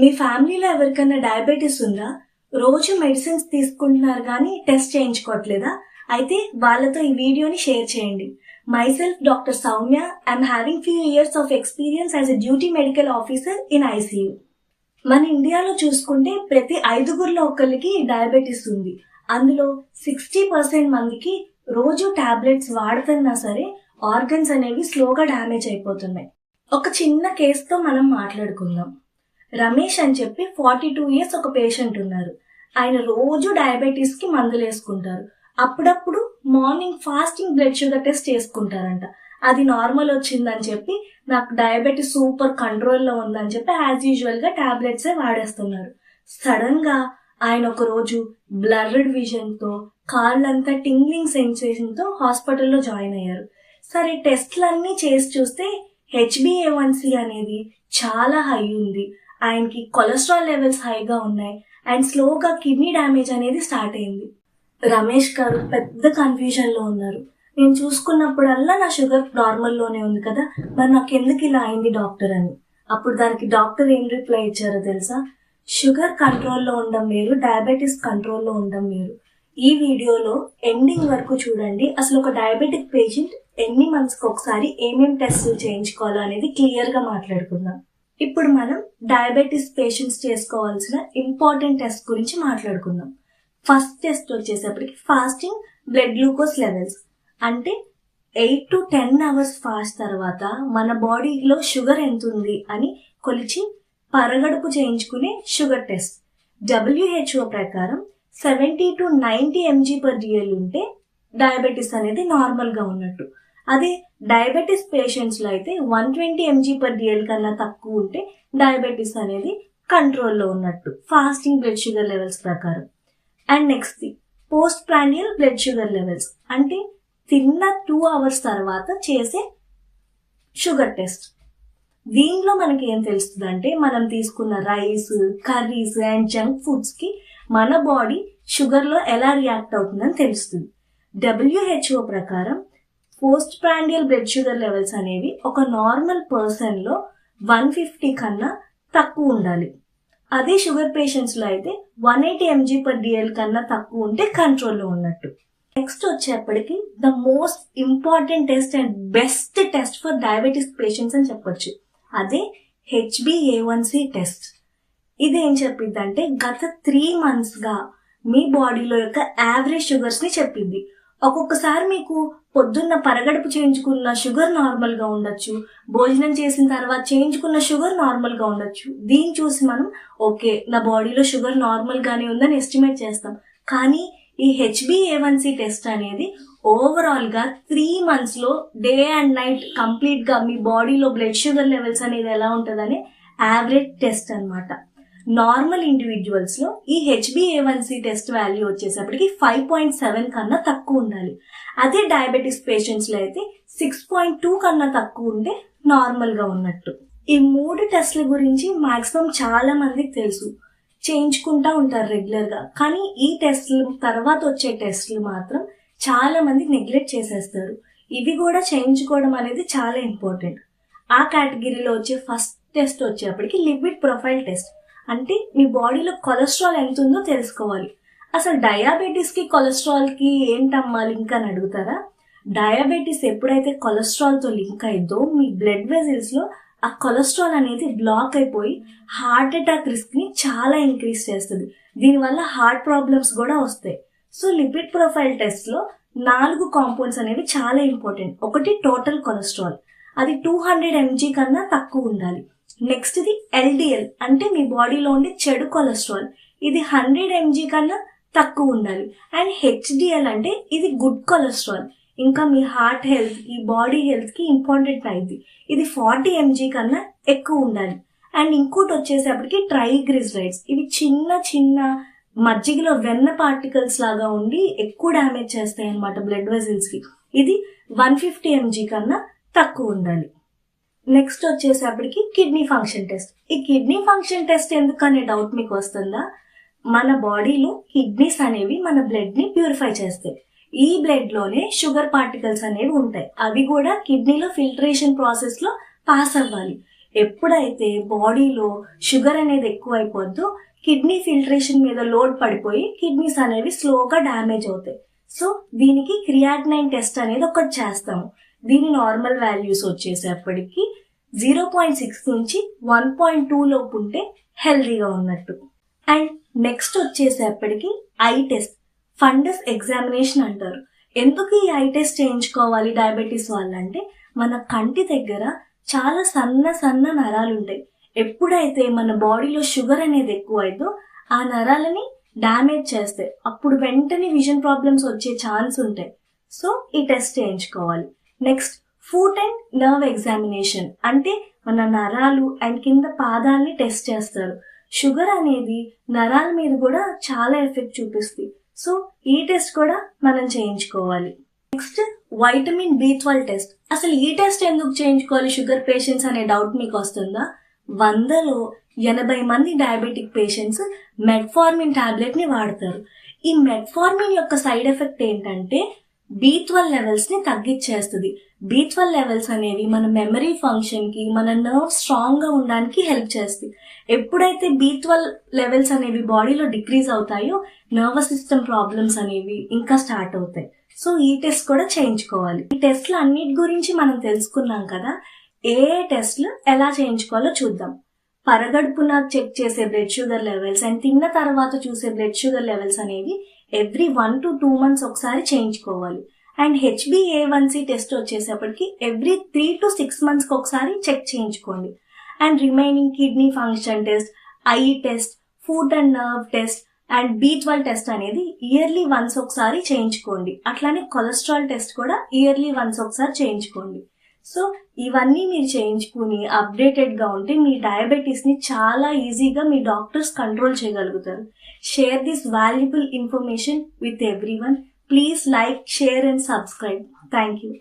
మీ ఫ్యామిలీలో ఎవరికైనా డయాబెటీస్ ఉందా? రోజు మెడిసిన్స్ తీసుకుంటున్నారు కానీ టెస్ట్ చేయించుకోవట్లేదా? అయితే వాళ్ళతో ఈ వీడియోని షేర్ చేయండి. Myself doctor Soumya I am having few years of experience as a duty medical officer in ICU మన ఇండియాలో చూసుకుంటే ప్రతి ఐదుగురిలో ఒకరికి డయాబెటీస్ ఉంది. అందులో సిక్స్టీ పర్సెంట్ మందికి రోజు టాబ్లెట్స్ వాడుతున్నా సరే ఆర్గన్స్ అనేవి స్లోగా డ్యామేజ్ అయిపోతున్నాయి. ఒక చిన్న కేసుతో మనం మాట్లాడుకుందాం. రమేష్ అని చెప్పి ఫార్టీ టూ ఇయర్స్ ఒక పేషెంట్ ఉన్నారు. ఆయన రోజు డయాబెటీస్కి మందులు వేసుకుంటారు. అప్పుడప్పుడు morning fasting blood sugar test చేసుకుంటారంట. అది నార్మల్ వచ్చిందని చెప్పి నాకు డయాబెటీస్ సూపర్ కంట్రోల్లో ఉందని చెప్పి యాజ్ యూజువల్గా టాబ్లెట్స్ వాడేస్తున్నారు. సడన్గా ఆయన ఒక రోజు బ్లర్డ్ విజన్తో కాళ్ళంతా టింగ్లింగ్ సెన్సేషన్తో హాస్పిటల్లో జాయిన్ అయ్యారు. సరే టెస్ట్లన్నీ చేసి చూస్తే హెచ్బిఏవన్సీ అనేది చాలా హై ఉంది. ఆయనకి కొలెస్ట్రాల్ లెవెల్స్ హైగా ఉన్నాయి అండ్ స్లోగా కిడ్నీ డ్యామేజ్ అనేది స్టార్ట్ అయింది. రమేష్ గారు పెద్ద కన్ఫ్యూజన్లో ఉన్నారు. నేను చూసుకున్నప్పుడల్లా నా షుగర్ నార్మల్లోనే ఉంది కదా మరి నాకు ఎందుకు ఇలా అయింది డాక్టర్ అని. అప్పుడు దానికి డాక్టర్ ఏం రిప్లై ఇచ్చారో తెలుసా? షుగర్ కంట్రోల్లో ఉండడం వేరు డయాబెటీస్ కంట్రోల్లో ఉండడం వేరు. ఈ వీడియోలో ఎండింగ్ వరకు చూడండి. అసలు ఒక డయాబెటిక్ పేషెంట్ ఎన్ని మంత్స్కి ఒకసారి ఏమేం టెస్టులు చేయించుకోవాలో అనేది క్లియర్గా మాట్లాడుకుందాం. ఇప్పుడు మనం డయాబెటీస్ పేషెంట్స్ చేసుకోవాల్సిన ఇంపార్టెంట్ టెస్ట్ గురించి మాట్లాడుకుందాం. ఫస్ట్ టెస్ట్ వచ్చేసప్పటికి ఫాస్టింగ్ బ్లడ్ గ్లూకోజ్ లెవెల్స్. అంటే eight to ten hours fast తర్వాత మన బాడీలో షుగర్ ఎంత ఉంది అని కొలిచి పరగడుపు చేయించుకునే షుగర్ టెస్ట్. డబ్ల్యూహెచ్ఓ ప్రకారం seventy to ninety mg per dl ఉంటే డయాబెటీస్ అనేది నార్మల్గా ఉన్నట్టు. అదే డయాబెటీస్ పేషెంట్స్లో అయితే one twenty mg per dl కన్నా తక్కువ ఉంటే డయాబెటీస్ అనేది కంట్రోల్లో ఉన్నట్టు. ఫాస్టింగ్ బ్లడ్ షుగర్ లెవెల్స్ ప్రకారం. And next post prandial blood sugar levels అంటే తిన్న టూ అవర్స్ తర్వాత చేసే షుగర్ టెస్ట్ దీనిలో మనకి ఏం తెలుస్తుంది అంటే మనం తీసుకున్న రైస్ కర్రీస్ అండ్ జంక్ ఫుడ్స్కి మన బాడీ షుగర్లో ఎలా రియాక్ట్ అవుతుందని తెలుస్తుంది. డబ్ల్యూహెచ్ఓ ప్రకారం post prandial blood sugar levels అనేవి ఒక నార్మల్ పర్సన్లో వన్ ఫిఫ్టీ కన్నా తక్కువ ఉండాలి. అదే షుగర్ పేషెంట్స్లో అయితే one eighty mg per dl కన్నా తక్కువ ఉంటే కంట్రోల్లో ఉన్నట్టు. నెక్స్ట్ వచ్చేప్పటికి the most important test and best test for diabetes patients అని చెప్పొచ్చు. అదే హెచ్బిఏవన్సి టెస్ట్. ఇది ఏం చెప్పిద్దంటే గత త్రీ మంత్స్గా మీ బాడీలో యొక్క యావరేజ్ షుగర్స్ని చెప్పింది ఒక్కొక్కసారి మీకు పొద్దున్న పరగడుపు చేయించుకున్న షుగర్ నార్మల్గా ఉండొచ్చు. భోజనం చేసిన తర్వాత చేయించుకున్న షుగర్ నార్మల్గా ఉండొచ్చు. దీన్ని చూసి మనం ఓకే నా బాడీలో షుగర్ నార్మల్ గానే ఉందని ఎస్టిమేట్ చేస్తాం. కానీ ఈ హెచ్బిఏవన్సి టెస్ట్ అనేది ఓవరాల్గా త్రీ మంత్స్లో డే అండ్ నైట్ కంప్లీట్గా మీ బాడీలో బ్లడ్ షుగర్ లెవెల్స్ అనేది ఎలా ఉంటుందని యావరేజ్ టెస్ట్ అన్నమాట. నార్మల్ ఇండివిజువల్స్లో ఈ హెచ్బిఏవన్సీ టెస్ట్ వాల్యూ వచ్చేసప్పటికి ఫైవ్ పాయింట్ సెవెన్ కన్నా తక్కువ ఉండాలి. అదే డయాబెటిస్ పేషెంట్స్లో అయితే సిక్స్ పాయింట్ టూ కన్నా తక్కువ ఉంటే నార్మల్గా ఉన్నట్టు. ఈ మూడు టెస్ట్ల గురించి మాక్సిమం చాలా మందికి తెలుసు. చేయించుకుంటా ఉంటారు రెగ్యులర్గా. కానీ ఈ టెస్ట్లు తర్వాత వచ్చే టెస్ట్లు మాత్రం చాలా మంది నెగ్లెక్ట్ చేసేస్తారు. ఇవి కూడా చేయించుకోవడం అనేది చాలా ఇంపార్టెంట్ ఆ కేటగిరీలో వచ్చే ఫస్ట్ టెస్ట్ వచ్చేప్పటికి లిపిడ్ ప్రొఫైల్ టెస్ట్ అంటే మీ బాడీలో కొలెస్ట్రాల్ ఎంత ఉందో తెలుసుకోవాలి. అసలు డయాబెటీస్కి కొలెస్ట్రాల్కి ఏంటమ్మా లింక్ అని అడుగుతారా? డయాబెటీస్ ఎప్పుడైతే కొలెస్ట్రాల్తో లింక్ అయిందో మీ బ్లడ్ వెజిల్స్లో ఆ కొలెస్ట్రాల్ అనేది బ్లాక్ అయిపోయి హార్ట్ అటాక్ రిస్క్ని చాలా ఇంక్రీజ్ చేస్తుంది. దీనివల్ల హార్ట్ ప్రాబ్లమ్స్ కూడా వస్తాయి. సో లిపిడ్ ప్రొఫైల్ టెస్ట్లో నాలుగు కాంపౌండ్స్ అనేవి చాలా ఇంపార్టెంట్. ఒకటి టోటల్ కొలెస్ట్రాల్. అది టూ హండ్రెడ్ ఎంజీ కన్నా తక్కువ ఉండాలి. నెక్స్ట్ ఇది ఎల్డిఎల్ అంటే మీ బాడీలో ఉండే చెడు కొలెస్ట్రాల్ ఇది హండ్రెడ్ ఎంజీ కన్నా తక్కువ ఉండాలి. అండ్ హెచ్డిఎల్ అంటే ఇది గుడ్ కొలెస్ట్రాల్ ఇంకా మీ హార్ట్ హెల్త్ ఈ బాడీ హెల్త్కి ఇంపార్టెంట్ అయింది ఇది ఫార్టీ ఎంజీ కన్నా ఎక్కువ ఉండాలి. అండ్ ఇంకోటి వచ్చేసేపటికి ట్రైగ్రిజరైడ్స్ ఇవి చిన్న చిన్న మజ్జిగలో వెన్న పార్టికల్స్ లాగా ఉండి ఎక్కువ డ్యామేజ్ చేస్తాయి అనమాట బ్లడ్ వెజిల్స్కి. ఇది వన్ ఫిఫ్టీ ఎంజీ కన్నా తక్కువ ఉండాలి. నెక్స్ట్ వచ్చేసప్పటికి కిడ్నీ ఫంక్షన్ టెస్ట్. ఈ కిడ్నీ ఫంక్షన్ టెస్ట్ ఎందుకు అనే డౌట్ మీకు వస్తుందా? మన బాడీలో కిడ్నీస్ అనేవి మన బ్లడ్ని ప్యూరిఫై చేస్తాయి. ఈ బ్లడ్లోనే షుగర్ పార్టికల్స్ అనేవి ఉంటాయి. అవి కూడా కిడ్నీలో ఫిల్టరేషన్ ప్రాసెస్లో పాస్ అవ్వాలి. ఎప్పుడైతే బాడీలో షుగర్ అనేది ఎక్కువ అయిపోద్దో కిడ్నీ ఫిల్టరేషన్ మీద లోడ్ పడిపోయి కిడ్నీస్ అనేవి స్లోగా డ్యామేజ్ అవుతాయి. సో దీనికి క్రియాటినైన్ టెస్ట్ అనేది ఒకటి చేస్తాము. దీని నార్మల్ వాల్యూస్ వచ్చేసేపటికి జీరో పాయింట్ సిక్స్ నుంచి వన్ పాయింట్ టూ లోపు ఉంటే హెల్దీగా ఉన్నట్టు. అండ్ నెక్స్ట్ వచ్చేసేపటికి ఐ టెస్ట్ ఫండస్ ఎగ్జామినేషన్ అంటారు. ఎందుకు ఈ ఐ టెస్ట్ చేయించుకోవాలి డయాబెటీస్ వాళ్ళంటే మన కంటి దగ్గర చాలా సన్న సన్న నరాలు ఉంటాయి. ఎప్పుడైతే మన బాడీలో షుగర్ అనేది ఎక్కువ అయిందో ఆ నరాలని డ్యామేజ్ చేస్తే అప్పుడు వెంటనే విజన్ ప్రాబ్లమ్స్ వచ్చే ఛాన్స్ ఉంటాయి సో ఈ టెస్ట్ చేయించుకోవాలి. Next foot and nerve examination అంటే మన నరాలు అండ్ కింద పాదాలని టెస్ట్ చేస్తారు. షుగర్ అనేది నరాల మీద కూడా చాలా ఎఫెక్ట్ చూపిస్తుంది. సో ఈ టెస్ట్ కూడా మనం చేయించుకోవాలి. Next vitamin B twelve test అసలు ఈ టెస్ట్ ఎందుకు చేయించుకోవాలి షుగర్ పేషెంట్స్ అనే డౌట్ మీకు వస్తుందా? వందలో ఎనభై మంది డయాబెటిక్ పేషెంట్స్ మెట్ఫార్మిన్ టాబ్లెట్ని వాడతారు. ఈ మెట్ఫార్మిన్ యొక్క సైడ్ ఎఫెక్ట్ ఏంటంటే బీ ట్వెల్వ్ లెవెల్స్ని తగ్గించేస్తుంది. బీ ట్వెల్వ్ లెవెల్స్ అనేవి మన మెమరీ ఫంక్షన్కి మన నర్వ్ స్ట్రాంగ్గా ఉండడానికి హెల్ప్ చేస్తుంది ఎప్పుడైతే బీ ట్వెల్వ్ లెవెల్స్ అనేవి బాడీలో డిక్రీజ్ అవుతాయో నర్వస్ సిస్టమ్ ప్రాబ్లమ్స్ అనేవి ఇంకా స్టార్ట్ అవుతాయి. సో ఈ టెస్ట్ కూడా చేయించుకోవాలి. ఈ టెస్ట్లు అన్నిటి గురించి మనం తెలుసుకున్నాం కదా ఏ ఏ టెస్ట్లు ఎలా చేయించుకోవాలో చూద్దాం. పరగడుపున చెక్ చేసే బ్లడ్ షుగర్ లెవెల్స్ అండ్ తిన్న తర్వాత చూసే బ్లడ్ షుగర్ లెవెల్స్ అనేవి every one to two months ఒకసారి చేయించుకోవాలి. And HbA one C test వచ్చేసేపటికి every three to six మంత్స్కి ఒకసారి చెక్ చేయించుకోండి. And remaining kidney function test eye test food and nerve test and B twelve test అనేది yearly once ఒకసారి చేయించుకోండి. అట్లానే cholesterol test కూడా ఇయర్లీ వన్స్ ఒకసారి చేయించుకోండి. సో ఇవన్నీ మీరు చేయించుకుని అప్డేటెడ్గా ఉంటే మీ డయాబెటీస్ని చాలా ఈజీగా మీ డాక్టర్స్ కంట్రోల్ చేయగలుగుతారు. Share this valuable information with everyone please like share and subscribe thank you